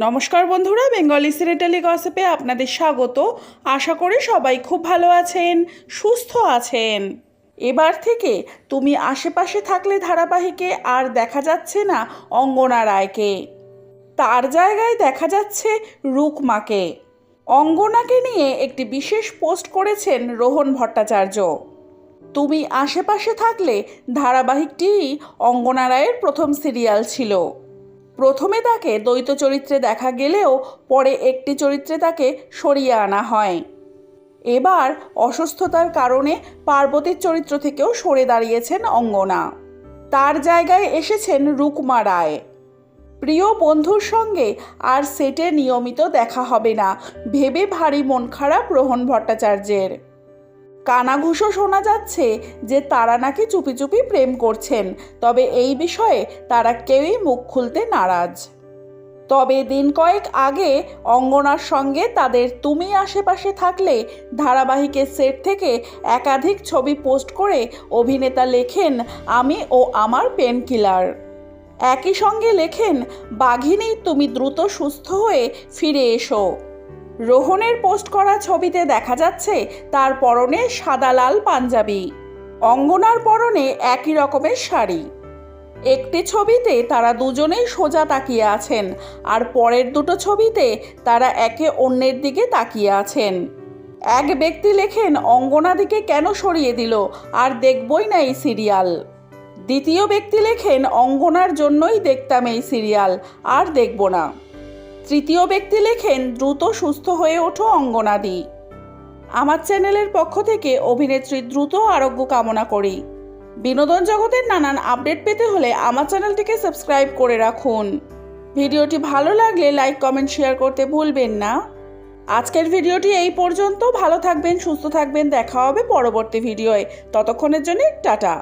নমস্কার বন্ধুরা, বেঙ্গলি সিনেটালি গসিপে আপনাদের স্বাগত। আশা করি সবাই খুব ভালো আছেন, সুস্থ আছেন। এবার থেকে তুমি আশেপাশে থাকলে ধারাবাহিকে আর দেখা যাচ্ছে না অঙ্গনা রায়কে। তার জায়গায় দেখা যাচ্ছে রুকমাকে। অঙ্গনাকে নিয়ে একটি বিশেষ পোস্ট করেছেন রোহন ভট্টাচার্য। তুমি আশেপাশে থাকলে ধারাবাহিকটি অঙ্গনা রায়ের প্রথম সিরিয়াল ছিল। প্রথমে তাকে দ্বৈত চরিত্রে দেখা গেলেও পরে একটি চরিত্রে তাকে সরিয়ে আনা হয়। এবার অসুস্থতার কারণে পার্বতীর চরিত্র থেকেও সরে দাঁড়িয়েছেন অঙ্গনা। তার জায়গায় এসেছেন রুকমা রায়। প্রিয় বন্ধুর সঙ্গে আর সেটে নিয়মিত দেখা হবে না। ভেবে ভারী মন খারাপ রোহন ভট্টাচার্যের। কানাঘুষো শোনা যাচ্ছে যে তারা নাকি চুপি চুপি প্রেম করছেন, তবে এই বিষয়ে তারা কেউই মুখ খুলতে নারাজ। তবে দিন কয়েক আগে অঙ্গনার সঙ্গে তাদের তুমি আশেপাশে থাকলে ধারাবাহিকের সেট থেকে একাধিক ছবি পোস্ট করে অভিনেতা লেখেন, আমি ও আমার পেন কিলার একই সঙ্গে লেখেন, বাঘিনী, তুমি দ্রুত সুস্থ হয়ে ফিরে এসো। রোহনের পোস্ট করা ছবিতে দেখা যাচ্ছে তার পরনে সাদা লাল পাঞ্জাবি। অঙ্গনার পরনে একই রকমের শাড়ি। একটি ছবিতে তারা দুজনেই সোজা তাকিয়ে আছেন আর পরের দুটো ছবিতে তারা একে অন্যের দিকে তাকিয়ে আছেন। এক ব্যক্তি লেখেন অঙ্গনা দিকে কেন সরিয়ে দিল? আর দেখবই না এই সিরিয়াল। দ্বিতীয় ব্যক্তি লেখেন, অঙ্গনার জন্যই দেখতাম এই সিরিয়াল, আর দেখব না। তৃতীয় ব্যক্তি লেখেন, দ্রুত সুস্থ হয়ে ওঠো, অঙ্গনাদি। আমার চ্যানেলের পক্ষ থেকে অভিনেত্রী দ্রুত আরোগ্য কামনা করি। বিনোদন জগতের নানান আপডেট পেতে হলে আমার চ্যানেলটিকে সাবস্ক্রাইব করে রাখুন। ভিডিওটি ভালো লাগলে লাইক, কমেন্ট, শেয়ার করতে ভুলবেন না। আজকের ভিডিওটি এই পর্যন্ত। ভালো থাকবেন, সুস্থ থাকবেন। দেখা হবে পরবর্তী ভিডিওয়ে। ততক্ষণের জন্য টাটা।